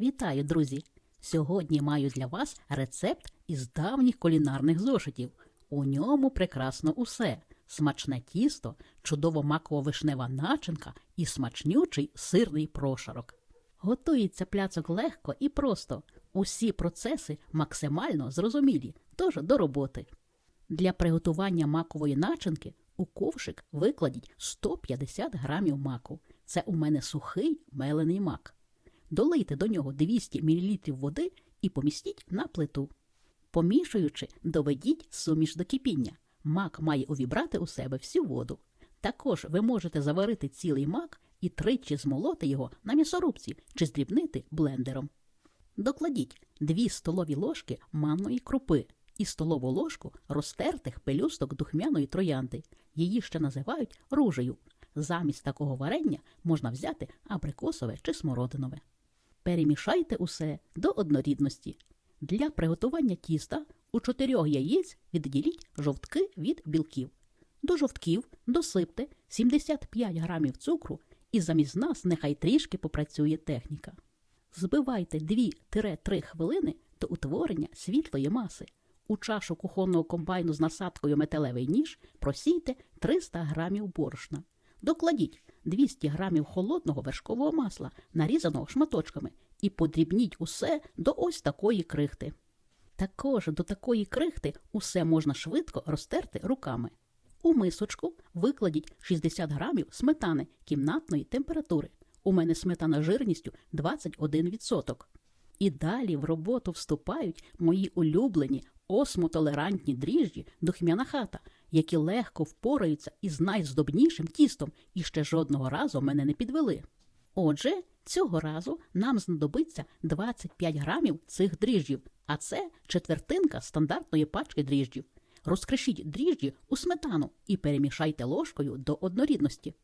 Вітаю, друзі! Сьогодні маю для вас рецепт із давніх кулінарних зошитів. У ньому прекрасно усе: смачне тісто, чудово маково-вишнева начинка і смачнючий сирний прошарок. Готується пляцок легко і просто. Усі процеси максимально зрозумілі, тож до роботи. Для приготування макової начинки у ковшик викладіть 150 грамів маку. Це у мене сухий мелений мак. Долийте до нього 200 мл води і помістіть на плиту. Помішуючи, доведіть суміш до кипіння. Мак має увібрати у себе всю воду. Також ви можете заварити цілий мак і тричі змолоти його на м'ясорубці чи здрібнити блендером. Докладіть 2 столові ложки манної крупи і столову ложку розтертих пелюсток духмяної троянди. Її ще називають ружею. Замість такого варення можна взяти абрикосове чи смородинове. Перемішайте усе до однорідності. Для приготування тіста у чотирьох яєць відділіть жовтки від білків. До жовтків досипте 75 грамів цукру і замість нас нехай трішки попрацює техніка. Збивайте 2-3 хвилини до утворення світлої маси. У чашу кухонного комбайну з насадкою металевий ніж просійте 300 грамів борошна. Докладіть 200 грамів холодного вершкового масла, нарізаного шматочками, і подрібніть усе до ось такої крихти. Також до такої крихти усе можна швидко розтерти руками. У мисочку викладіть 60 грамів сметани кімнатної температури. У мене сметана жирністю 21%. І далі в роботу вступають мої улюблені осмотолерантні дріжджі духмяна хата, які легко впораються із найздобнішим тістом і ще жодного разу мене не підвели. Отже, цього разу нам знадобиться 25 грамів цих дріжджів, а це четвертинка стандартної пачки дріжджів. Розкришіть дріжджі у сметану і перемішайте ложкою до однорідності.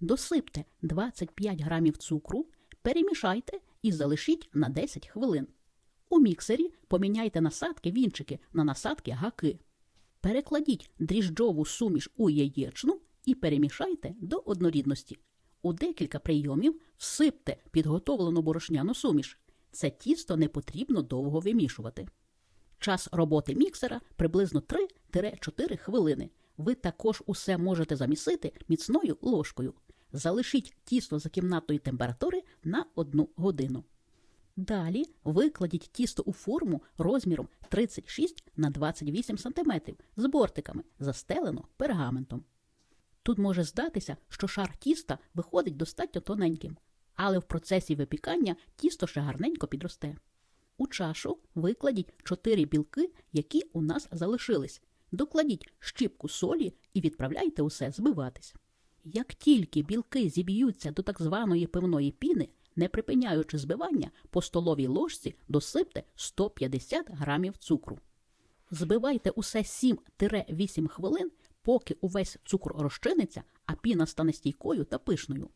Досипте 25 грамів цукру, перемішайте і залишіть на 10 хвилин. У міксері поміняйте насадки вінчики на насадки гаки. Перекладіть дріжджову суміш у яєчну і перемішайте до однорідності. У декілька прийомів всипте підготовлену борошняну суміш. Це тісто не потрібно довго вимішувати. Час роботи міксера приблизно 3-4 хвилини. Ви також усе можете замісити міцною ложкою. Залишіть тісто за кімнатної температури на 1 годину. Далі викладіть тісто у форму розміром 36 на 28 см з бортиками, застелено пергаментом. Тут може здатися, що шар тіста виходить достатньо тоненьким, але в процесі випікання тісто ще гарненько підросте. У чашу викладіть 4 білки, які у нас залишились. Докладіть щіпку солі і відправляйте усе збиватись. Як тільки білки зіб'ються до так званої пивної піни, не припиняючи збивання, по столовій ложці досипте 150 грамів цукру. Збивайте усе 7-8 хвилин, поки увесь цукор розчиниться, а піна стане стійкою та пишною.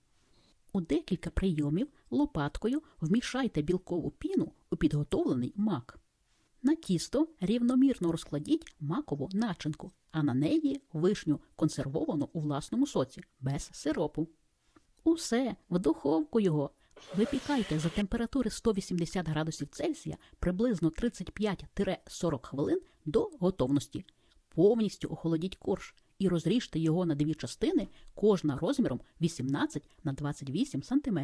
У декілька прийомів лопаткою вмішайте білкову піну у підготовлений мак. На тісто рівномірно розкладіть макову начинку, а на неї вишню консервовану у власному соці без сиропу. Усе в духовку його. Випікайте за температури 180 градусів Цельсія приблизно 35-40 хвилин до готовності. Повністю охолодіть корж і розріжте його на дві частини, кожна розміром 18 на 28 см.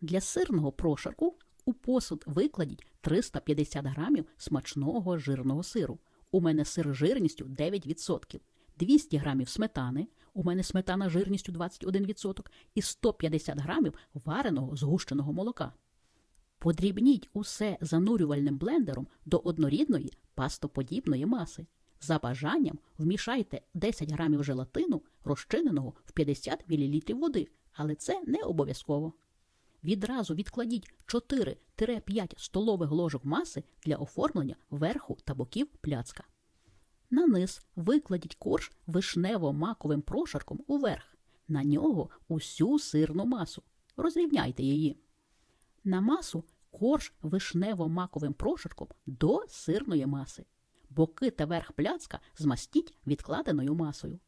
Для сирного прошарку у посуд викладіть 350 грамів смачного жирного сиру. У мене сир жирністю 9%, 200 грамів сметани, у мене сметана жирністю 21% і 150 грамів вареного згущеного молока. Подрібніть усе занурювальним блендером до однорідної пастоподібної маси. За бажанням вмішайте 10 грамів желатину, розчиненого в 50 мл води, але це не обов'язково. Відразу відкладіть 4-5 столових ложок маси для оформлення верху та боків пляцка. На низ викладіть корж вишнево-маковим прошарком уверх. На нього усю сирну масу. Розрівняйте її. На масу корж вишнево-маковим прошарком до сирної маси. Боки та верх пляцка змастіть відкладеною масою.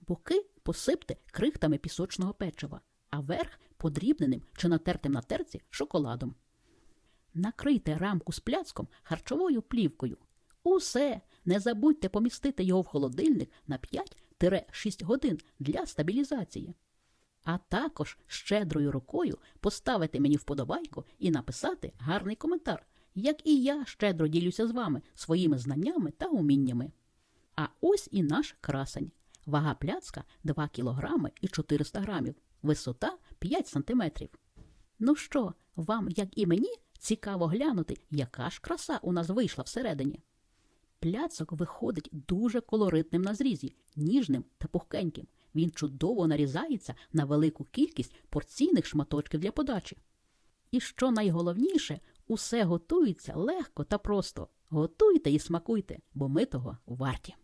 Боки посипте крихтами пісочного печива, а верх подрібненим чи натертим на терці шоколадом. Накрийте рамку з пляцком харчовою плівкою. Усе, не забудьте помістити його в холодильник на 5-6 годин для стабілізації. А також щедрою рукою поставити мені вподобайку і написати гарний коментар, як і я щедро ділюся з вами своїми знаннями та уміннями. А ось і наш красень. Вага пляцка 2 кг і 400 грамів, висота 5 см. Ну що, вам, як і мені, цікаво глянути, яка ж краса у нас вийшла всередині. Пляцок виходить дуже колоритним на зрізі, ніжним та пухкеньким. Він чудово нарізається на велику кількість порційних шматочків для подачі. І що найголовніше, усе готується легко та просто. Готуйте і смакуйте, бо ми того варті.